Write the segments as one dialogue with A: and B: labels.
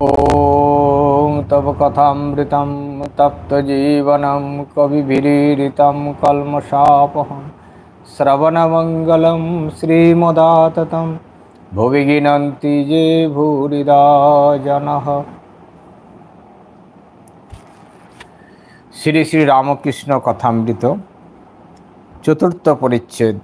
A: ॐ तव कथामृतं तप्तजीवनं कविभिरीडितं कल्मषापहं श्रवणमङ्गलं श्रीमदाततं भुवि गिनन्ति ये भूरिदा जनः শ্রী শ্রী রামকৃষ্ণ কথামৃত চতুর্থ পরিচ্ছেদ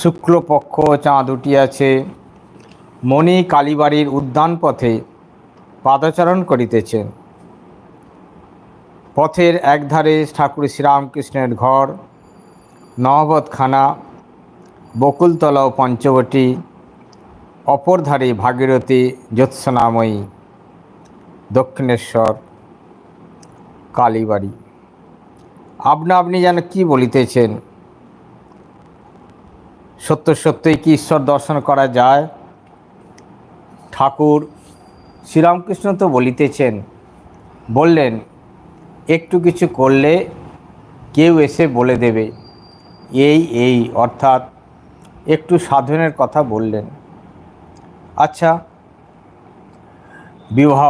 A: শুক্লপক্ষ চাঁদ উঠিয়াছে মণি কালীবাড়ির উদ্যান পথে পাদচারণ করিতেছেন পথের একধারে ঠাকুর শ্রীরামকৃষ্ণের ঘর, নহবতখানা, বকুলতলা ও পঞ্চবটী অপরধারে ভাগীরথী জ্যোৎস্নাময়ী, দক্ষিণেশ্বর, কালীবাড়ি। আপনা আপনি যেন কি বলিতেছেন? সত্য সত্যই কি ঈশ্বর দর্শন করা যায়? ঠাকুর শ্রীরামকৃষ্ণ তো বলিতেছেন, বললেন, একটু কিছু করলে কেউ এসে বলে দেবে। এই এই, অর্থাৎ একটু সাধনের কথা বললেন। আচ্ছা বিবাহ,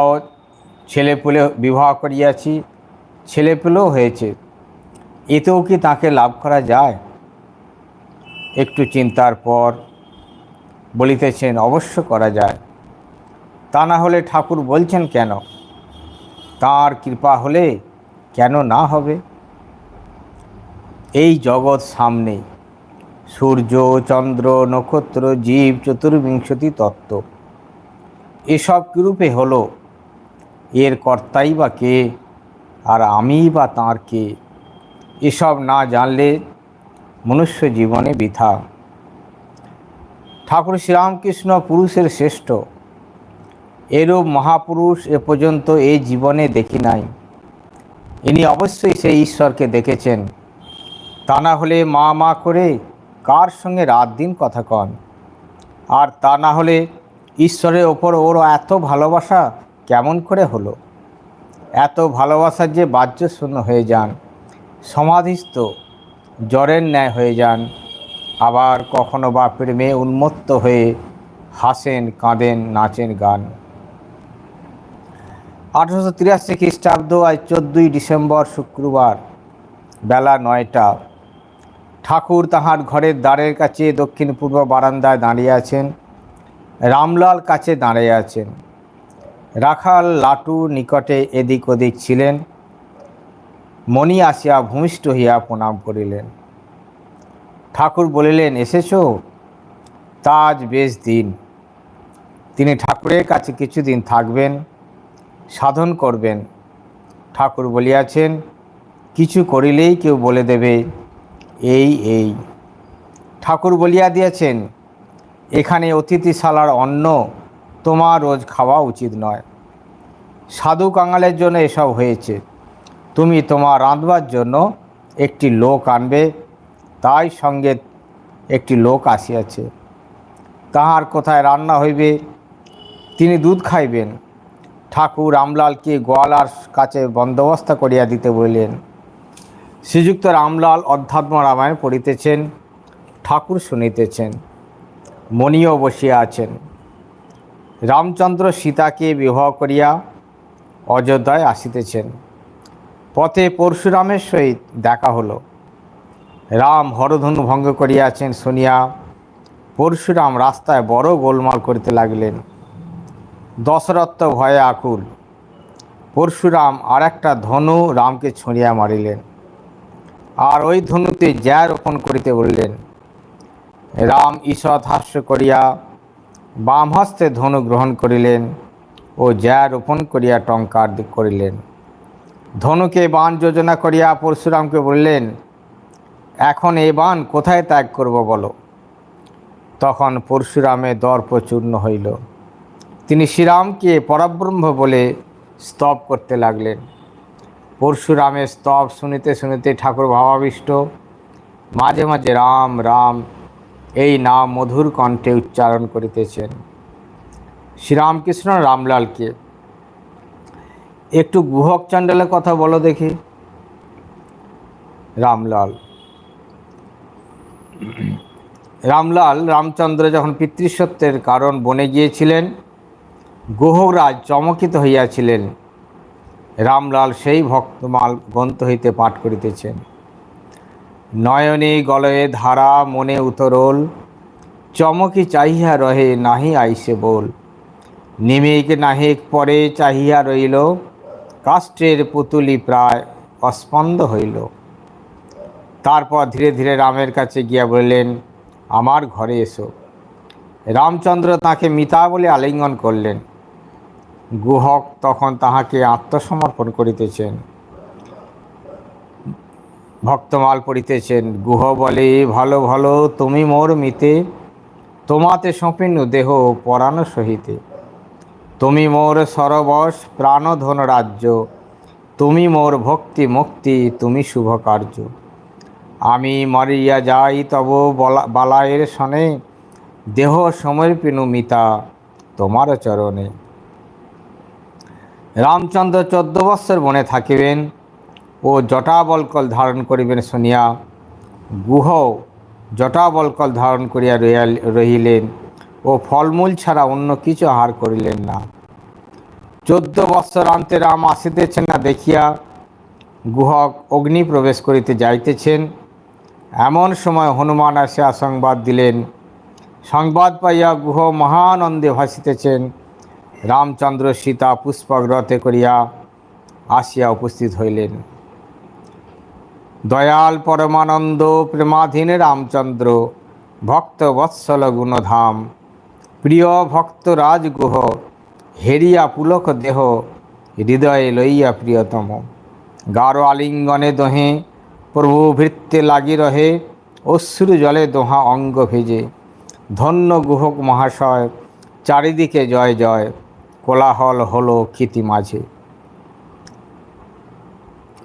A: ছেলেপুলে বিবাহ করিয়াছি ছেলে ছেলেপুলেও হয়েছে, এতেও কি তাকে লাভ করা যায়? একটু চিন্তার পর বলিতেছেন, অবশ্য করা যায়। তা না হলে ঠাকুর বলছেন কেন? তার কৃপা হলে কেন না হবে? এই জগৎ সামনে, সূর্য, চন্দ্র, নক্ষত্র, জীব, চতুর্বিংশতি তত্ত্ব। এসব কীরূপে হলো? এর কর্তাই বা কে? আর আমি বা তাঁর কে? এসব না জানলে মনুষ্য জীবনে বৃথা। ঠাকুর শ্রীরামকৃষ্ণ পুরুষের শ্রেষ্ঠ। এরূপ মহাপুরুষ এ পর্যন্ত এই জীবনে দেখি নাই। ইনি অবশ্যই সেই ঈশ্বরকে দেখেছেন। তা না হলে মা মা করে কার সঙ্গে রাত দিন কথা কন? আর তা না হলে ঈশ্বরের ওপর ওর এত ভালোবাসা কেমন করে হলো? এত ভালোবাসার যে বাহ্য শূন্য হয়ে যান, সমাধিস্থ, জ্বরের ন্যায় হয়ে যান, আবার কখনো বা প্রেমে উন্মত্ত হয়ে হাসেন, কাঁদেন, নাচেন গান। আঠারোশো তিরাশি খ্রিস্টাব্দ আজ চোদ্দোই ডিসেম্বর শুক্রবার বেলা নয়টা। ঠাকুর তাহার ঘরের দ্বারের কাছে দক্ষিণ পূর্ব বারান্দায় দাঁড়িয়ে আছেন, রামলাল কাছে দাঁড়িয়ে আছেন। রাখাল লাটু নিকটে এদিক ওদিক ছিলেন, মণি আসিয়া ভূমিষ্ঠ হইয়া প্রণাম করিলেন। ঠাকুর বলিলেন, এসেছ? তাজ বেশ দিন। তিনি ঠাকুরের কাছে কিছুদিন থাকবেন। সাধন করবেন। ঠাকুর বলিয়াছেন, কিছু করিলেই কেউ বলে দেবে, এই এই। ঠাকুর বলিয়া দিয়েছেন, এখানে অতিথিশালার অন্ন তোমার রোজ খাওয়া উচিত নয়। সাধু কাঙালের জন্য এসব হয়েছে। তুমি তোমার রাঁধবার জন্য একটি লোক আনবে, তাই সঙ্গে একটি লোক আসিয়াছে। তাহার কোথায় রান্না হইবে, তিনি দুধ খাইবেন। ঠাকুর রামলালকে গোয়ালার কাছে বন্দোবস্ত করিয়া দিতে বলিলেন। শ্রীযুক্ত রামলাল অধ্যাত্ম রামায়ণ পড়িতেছেন, ঠাকুর শুনিতেছেন মণিও বসিয়া আছেন। রামচন্দ্র সীতাকে বিবাহ করিয়া অযোধ্যায় আসিতেছেন। পথে পরশুরামের সহিত দেখা হলো। রাম হরধনু ভঙ্গ করিয়াছেন, শুনিয়া পরশুরাম রাস্তায় বড় গোলমাল করিতে লাগিলেন। দশরথ ভয়ে আকুল। পরশুরাম আর একটা ধনু রামকে ছড়িয়া মারিলেন। আর ওই ধনুতে জ্যা রোপণ করিতে বলিলেন, রাম ঈষৎ হাস্য করিয়া বাম হস্তে ধনু গ্রহণ করিলেন ও জ্যা রোপণ করিয়া টঙ্কার করিলেন। ধনুকে বাণ যোজনা করিয়া পরশুরামকে বললেন, এখন এ বাণ কোথায় ত্যাগ করব বলো। তখন পরশুরামে দর্প চূর্ণ হইল। তিনি শ্রীরামকে পরব্রহ্ম বলে স্তব করতে লাগলেন। পরশুরামের স্তব শুনিতে শুনিতে ঠাকুর ভাবাবিষ্ট। মাঝে মাঝে রাম রাম, এই নাম মধুর কণ্ঠে উচ্চারণ করিতেছেন। শ্রীরামকৃষ্ণ রামলালকে, একটু গুহক চণ্ডালের কথা বলো দেখি। রামলাল রামলাল রামচন্দ্র যখন পিতৃসত্বের কারণ বনে গিয়েছিলেন গুহরাজ চমকিত হইয়াছিলেন। রামলাল সেই ভক্তমাল গ্রন্থ হইতে পাঠ করিতেছেন। নয়নে গলয়ে ধারা, মনে উতরল, চমকি চাহিয়া রহে নাহি আইসে বল। নিমেক নাহিক পরে চাহিয়া রইল, কাষ্টের পুতুলি প্রায় অস্পন্দ হইল। তারপর ধীরে ধীরে রামের কাছে গিয়া বললেন, আমার ঘরে এসো। রামচন্দ্র তাকে মিতা বলে আলিঙ্গন করলেন। গুহক তখন তাহাকে আত্মসমর্পণ করিতেছেন। ভক্তমাল পড়িতেছেন, গুহ বলে, ভালো ভালো, তুমি মোর মিতে, তোমাতে সঁপিনু দেহ পরাণ সহিতে। তুমি মোর সরবস প্রাণধন রাজ্য, তুমি মোর ভক্তি মুক্তি, তুমি শুভ কার্য। আমি মরিয়া যাই তব বলা, বালায়ের সনে, দেহ সমর্পিনু মিতা, তোমার চরণে। রামচন্দ্র চোদ্দ বৎসর বনে থাকিবেন ও জটাবলকল ধারণ করিবেন শুনিয়া গুহ জটাবলকল ধারণ করিয়া রহিলেন ও ফলমূল ছাড়া অন্য কিছু আহার করিলেন না। চোদ্দ বৎসর অন্তে রাম আসিতেছেন না দেখিয়া গুহক অগ্নি প্রবেশ করিতে যাইতেছেন। এমন সময় হনুমান আসিয়া সংবাদ দিলেন। সংবাদ পাইয়া গুহ মহানন্দে ভাসিতেছেন। রামচন্দ্র সীতা পুষ্পগ্রতে করিয়া আসিয়া উপস্থিত হইলেন। দয়াল পরমানন্দ প্রেমাধীন রামচন্দ্র, ভক্ত বৎসল গুণধাম, প্রিয় ভক্ত রাজগুহ, হেরিয়া পুলক দেহ, হৃদয়ে লইয়া প্রিয়তম। গাঢ় আলিঙ্গনে দোহে, প্রভু ভৃত্যে লাগি রহে, অশ্রু জলে দোহা অঙ্গ ভেজে। ধন্য গুহক মহাশয়, চারিদিকে জয় জয়। কোলাহল হলো ক্ষিতি মাঝে।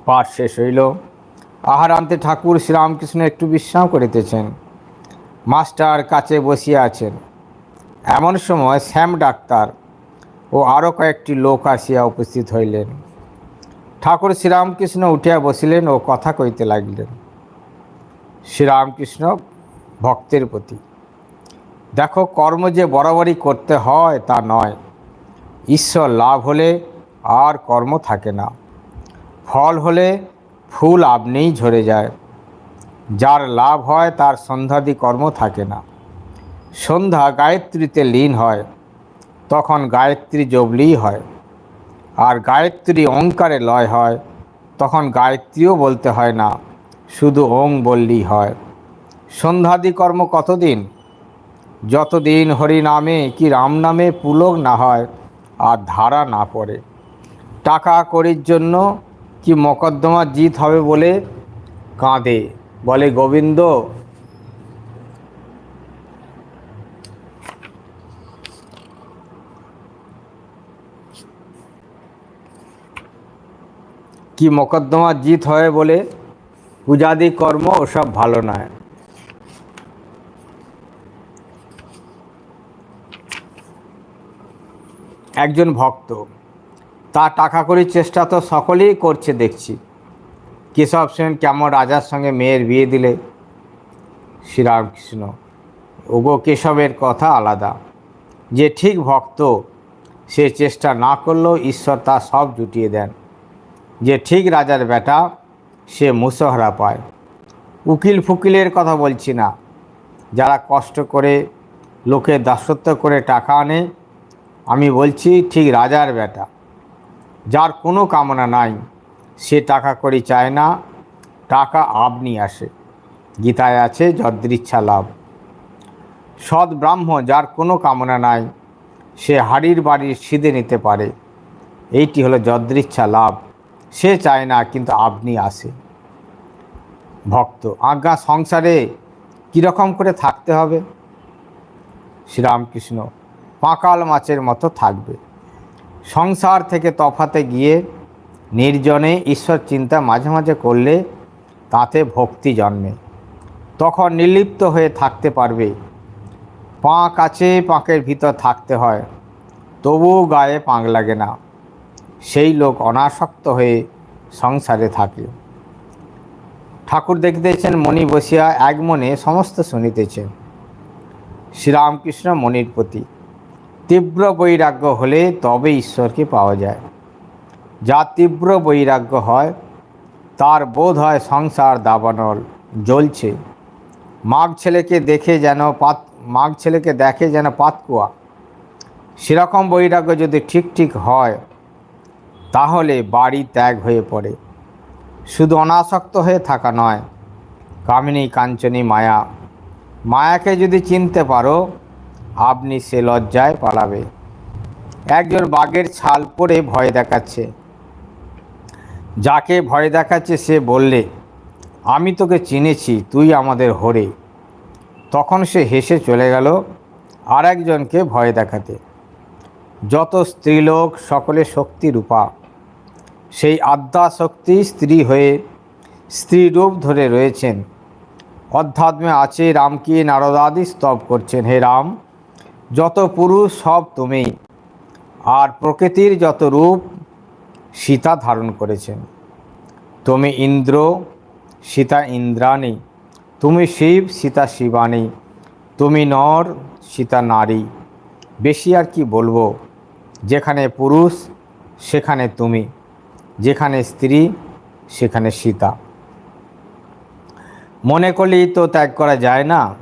A: পাঠ শেষ হইল। আহারান্তে ঠাকুর শ্রীরামকৃষ্ণ একটু বিশ্রাম করিতেছেন। মাস্টার কাছে বসিয়া আছেন। এমন সময় শ্যাম ডাক্তার ও আরও কয়েকটি লোক আসিয়া উপস্থিত হইলেন। ঠাকুর শ্রীরামকৃষ্ণ উঠিয়া বসিলেন ও কথা কইতে লাগিলেন। শ্রীরামকৃষ্ণ ভক্তের প্রতি, দেখো, কর্ম যে বরাবরই করতে হয় তা নয়। ঈশ্বর লাভ হলে আর কর্ম থাকে না। ফল হলে ফুল আপনিই ঝরে যায়। যার লাভ হয় তার সন্ধ্যাদি কর্ম থাকে না। সন্ধ্যা গায়ত্রীতে লীন হয়, তখন গায়ত্রী জবলিই হয়। আর গায়ত্রী ওঙ্কারে লয় হয়, তখন গায়ত্রীও বলতে হয় না, শুধু ওং বললেই হয়। সন্ধ্যাদি কর্ম কতদিন? যতদিন হরি নামে কি রাম নামে পুলক না হয় আর ধারা না পড়ে। টাকা করির জন্য কি মকদ্দমা জিত হবে বলে কাঁদে? বলে, গোবিন্দ, কি মকদ্দমা জিত হয় বলে পূজাদি কর্ম ওসব ভালো নয়। একজন ভক্ত। তার টাকা করির চেষ্টা তো সকলেই করছে দেখছি। কেশব সেন কেমন রাজার সঙ্গে মেয়ের বিয়ে দিলে? শ্রীরামকৃষ্ণ, ওগো কেশবের কথা আলাদা। যে ঠিক ভক্ত, সে চেষ্টা না করলেও ঈশ্বর তা সব জুটিয়ে দেন। যে ঠিক রাজার বেটা, সে মুসহরা পায়। উকিল ফুকিলের কথা বলছি না। যারা কষ্ট করে লোকে দাসত্ব করে টাকা আনে আমি বলছি, ঠিক রাজার বেটা। যার কোনো কামনা নাই, সে টাকা করি চায় না, টাকা আপনি আসে। গীতায় আছে, যদৃচ্ছা লাভ। সৎ ব্রাহ্ম যার কোনো কামনা নাই, সে হাড়ির বাড়ির সিদে নিতে পারে। এইটি হলো যদৃচ্ছা লাভ। সে চায় না, কিন্তু আপনি আসে। ভক্ত, আজ্ঞা সংসারে কীরকম করে থাকতে হবে? শ্রীরামকৃষ্ণ পাঁকাল মাছের মতো থাকবে। সংসার থেকে তফাতে গিয়ে নির্জনে ঈশ্বর চিন্তা মাঝে মাঝে করলে তাতে ভক্তি জন্মে। তখন নির্লিপ্ত হয়ে থাকতে পারবে। পাঁক আছে, পাঁকের ভিতর থাকতে হয়। তবুও গায়ে পাঁক লাগে না। সেই লোক অনাসক্ত হয়ে সংসারে থাকে। ঠাকুর দেখিতেছেন, মণি বসিয়া এক মনে সমস্ত শুনিতেছেন শ্রীরামকৃষ্ণ মনির প্রতি। তীব্র বৈরাগ্য হলে তবে ঈশ্বরকে পাওয়া যায়। যা তীব্র বৈরাগ্য হয়, তার বোধ হয় সংসার দাবানল, জ্বলছে। মাঘ ছেলেকে দেখে যেন পাত মাঘ ছেলেকে দেখে যেন পাতকুয়া। সেরকম বৈরাগ্য যদি ঠিক ঠিক হয়, তাহলে বাড়ি ত্যাগ হয়ে পড়ে। শুধু অনাসক্ত হয়ে থাকা নয়, কামিনী কাঞ্চনী মায়া। মায়াকে যদি চিনতে পারো আপনি সে লজ্জায় পালাবে। একজন বাঘের ছাল পরে ভয় দেখাচ্ছে। যাকে ভয় দেখাচ্ছে সে বললে, আমি তোকে চিনেছি, তুই আমাদের হরে তখন সে হেসে চলে গেল আর একজনকে ভয় দেখাতে। যত স্ত্রীলোক, সকলে শক্তি রূপা। সেই আদ্যা শক্তি স্ত্রী হয়ে স্ত্রী রূপ ধরে রয়েছেন। অধ্যাত্মে আছে রামকে নারদাদি স্তব করছেন। হে রাম যত পুরুষ, সব তুমি। আর প্রকৃতির যত রূপ, সীতা ধারণ করেছেন। তুমি ইন্দ্র, সীতা ইন্দ্রাণী। তুমি শিব, সীতা শিবানী তুমি নর, সীতা নারী। বেশি আর কি বলব? যেখানে পুরুষ, সেখানে তুমি। যেখানে স্ত্রী, সেখানে সীতা। মনে করলেই তো ত্যাগ করা যায় না?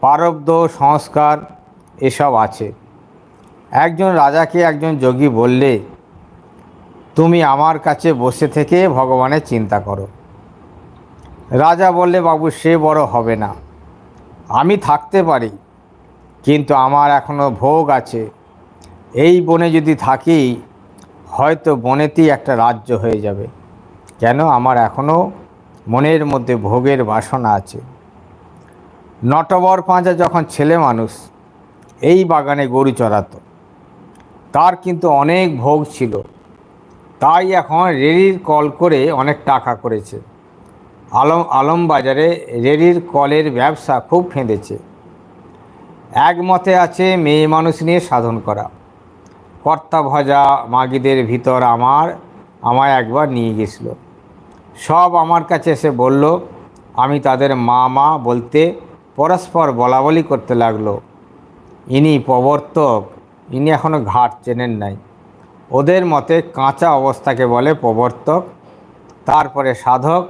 A: পারব্ধ সংস্কার এসব আছে। একজন রাজাকে একজন যোগী বললে, তুমি আমার কাছে বসে থেকে ভগবানের চিন্তা করো। রাজা বললে, বাবু, সে বড় হবে না। আমি থাকতে পারি, কিন্তু আমার এখনও ভোগ আছে। এই বনে যদি থাকি, হয়তো বনেতেই একটা রাজ্য হয়ে যাবে। কেন? আমার এখনও মনের মধ্যে ভোগের বাসনা আছে। নটবর পাঁজা যখন ছেলে মানুষ এই বাগানে গরু চড়াতো। তার কিন্তু অনেক ভোগ ছিল। তাই এখন রেড়ির কল করে অনেক টাকা করেছে। আলম, আলমবাজারে রেলির কলের ব্যবসা খুব ফেঁদেছে। এক মতে আছে মেয়ে মানুষ নিয়ে সাধন করা। কর্তা ভজা মাগিদের ভিতর আমার, আমায় একবার নিয়ে গেছিল। সব আমার কাছে এসে বলল, আমি তাদের মা মা বলতে পরস্পর বলাবলি করতে লাগল। ইনি প্রবর্তক, ইনি এখনও ঘাট চেনেন নাই। ওদের মতে কাঁচা অবস্থাকে বলে প্রবর্তক, তারপরে সাধক,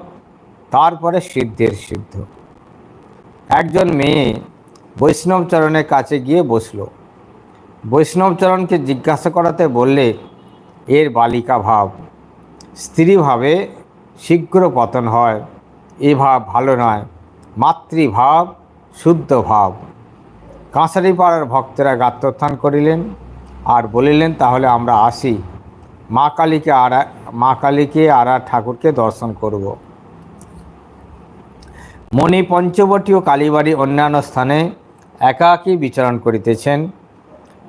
A: তারপরে সিদ্ধের সিদ্ধ। একজন মেয়ে বৈষ্ণবচরণের কাছে গিয়ে বসল। বৈষ্ণবচরণকে জিজ্ঞাসা করাতে বললে, এর বালিকা ভাব স্ত্রীভাবে শীঘ্র পতন হয়, এ ভাব ভালো নয় মাতৃভাব শুদ্ধ ভাব। কাঁসারিপাড়ার ভক্তেরা গাত্রোত্থান করিলেন আর বলিলেন, তাহলে আমরা আসি। মা কালীকে আর, মা কালীকে আর ঠাকুরকে দর্শন করব। মণি পঞ্চবটী ও কালীবাড়ি অন্যান্য স্থানে একাকী বিচরণ করিতেছেন।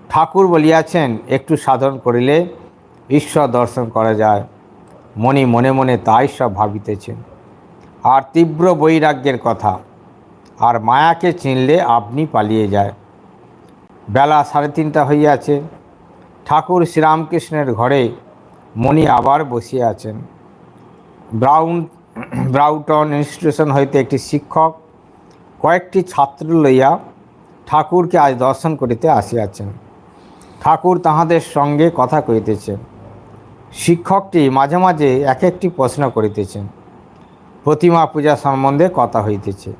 A: ঠাকুর বলিয়াছেন, একটু সাধন করিলে ঈশ্বর দর্শন করা যায়। মণি মনে মনে তাই সব ভাবিতেছেন। আর তীব্র বৈরাগ্যের কথা আর মায়াকে চিনলে আপনি পালিয়ে যায়। বেলা সাড়ে তিনটা হইয়াছে। ঠাকুর শ্রীরামকৃষ্ণের ঘরে মণি আবার বসিয়া আছেন। ব্রাউন, ব্রাউটন ইনস্টিটিউশন হইতে একটি শিক্ষক, কয়েকটি ছাত্র লইয়া ঠাকুরকে আজ দর্শন করিতে আসিয়াছেন। ঠাকুর তাহাদের সঙ্গে কথা কইতেছেন শিক্ষকটি মাঝে মাঝে এক একটি প্রশ্ন করিতেছেন। প্রতিমা পূজা সম্বন্ধে কথা হইতেছে।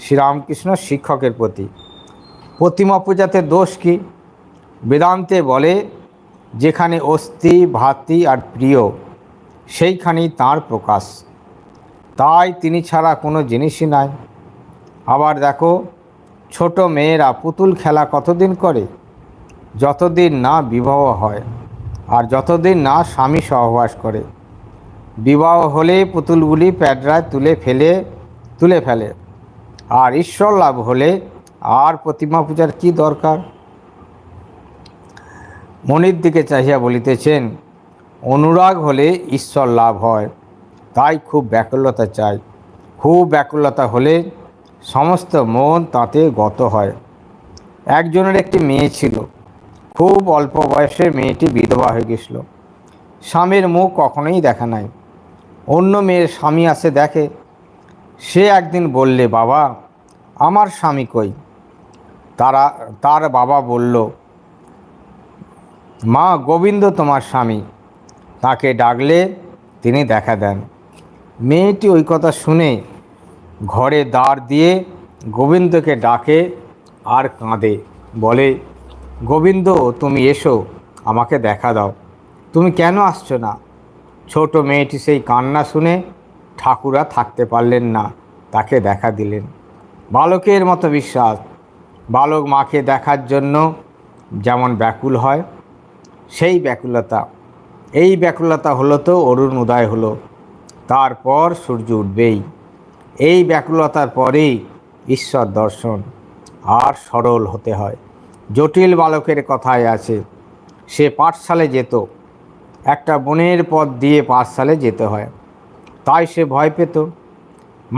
A: শ্রীরামকৃষ্ণ শিক্ষকের প্রতি। প্রতিমা পূজাতে দোষ কি? বেদান্তে বলে, যেখানে অস্থি, ভাতি আর প্রিয়, সেইখানেই তার প্রকাশ। তাই তিনি ছাড়া কোনো জিনিসই নাই। আবার দেখো, ছোট মেয়েরা পুতুল খেলা কতদিন করে? যতদিন না বিবাহ হয় আর যতদিন না স্বামী সহবাস করে। বিবাহ হলে পুতুলগুলি প্যাডরায় তুলে ফেলে তুলে ফেলে। আর ঈশ্বর লাভ হলে আর প্রতিমা পূজার কি দরকার? মনির দিকে চাহিয়া বলিতেছেন, অনুরাগ হলে ঈশ্বর লাভ হয়, তাই খুব ব্যাকুলতা চাই। খুব ব্যাকুলতা হলে সমস্ত মন তাতে গত হয়। একজনের একটি মেয়ে ছিল, খুব অল্প বয়সে মেয়েটি বিধবা হয়ে গেছিল। স্বামীর মুখ কখনোই দেখা নাই। অন্য মেয়ের স্বামী আসে দেখে সে একদিন বললে, বাবা, আমার স্বামী কই? তারা, তার বাবা বলল, মা গোবিন্দ তোমার স্বামী। তাকে ডাকলে তিনি দেখা দেন। মেয়েটি ওই কথা শুনে ঘরে দাঁড় দিয়ে গোবিন্দকে ডাকে আর কাঁদে, বলে, গোবিন্দ, তুমি এসো, আমাকে দেখা দাও। তুমি কেন আসছো না? ছোট মেয়েটি সেই কান্না শুনে ঠাকুরা থাকতে পারলেন না, তাকে দেখা দিলেন। বালকের মতো বিশ্বাস, বালক মাকে দেখার জন্য যেমন ব্যাকুল হয়, সেই ব্যাকুলতা। এই ব্যাকুলতা হলো তো অরুণ উদয় হলো, তারপর সূর্য উঠবেই। এই ব্যাকুলতার পরেই ঈশ্বর দর্শন, আর সরল হতে হয়। জটিল বালকের কথায় আছে, সে পাঠশালে যেত, একটা বনের পথ দিয়ে পাঠশালে যেতে হয়। তাই সে ভয় পেত।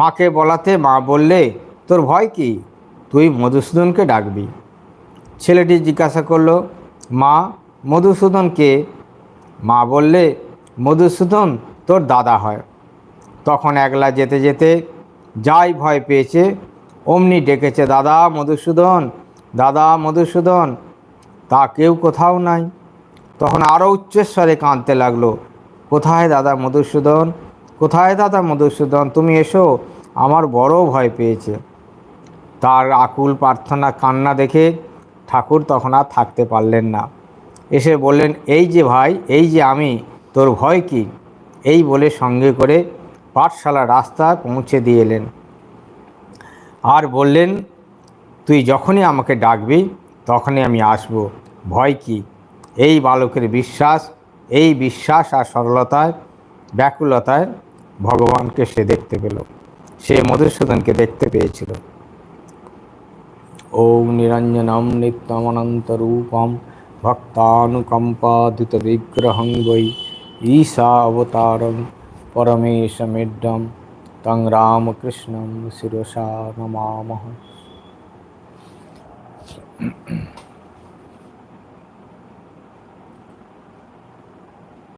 A: মাকে বলাতে মা বললে, তোর ভয় কি? তুই মধুসূদনকে ডাকবি। ছেলেটি জিজ্ঞাসা করল, মা, মধুসূদনকে? মা বললে, মধুসূদন তোর দাদা হয়। তখন একলা যেতে যেতে যাই ভয় পেয়েছে, অমনি ডেকেছে, দাদা মধুসূদন দাদা মধুসূদন, তা কেউ কোথাও নাই। তখন আরও উচ্চস্বরে কাঁদতে লাগল, কোথায় দাদা মধুসূদন? কোথায় দাদা মধুসূদন? তুমি এসো, আমার বড় ভয় পেয়েছে। তার আকুল প্রার্থনা কান্না দেখে ঠাকুর তখন আর থাকতে পারলেন না। এসে বললেন, এই যে ভাই, এই যে আমি, তোর ভয় কি? এই বলে সঙ্গে করে পাঠশালা রাস্তায় পৌঁছে দিয়ে এলেন। আর বললেন, তুই যখনই আমাকে ডাকবি, তখনই আমি আসব। ভয় কি? এই বালকের বিশ্বাস, এই বিশ্বাস আর সরলতায়, ব্যাকুলতায় ভগবানকে সে দেখতে পেল। সে মধুসূদনকে দেখতে পেয়েছিল। ওম নিরঞ্জনম নিত্যমনন্তরূপম ভক্তানুকম্পাদিত বিগ্রহং বৈ ঈশা অবতারম পরমেশমিড্ডম তং রামকৃষ্ণম শিরসা নমামহ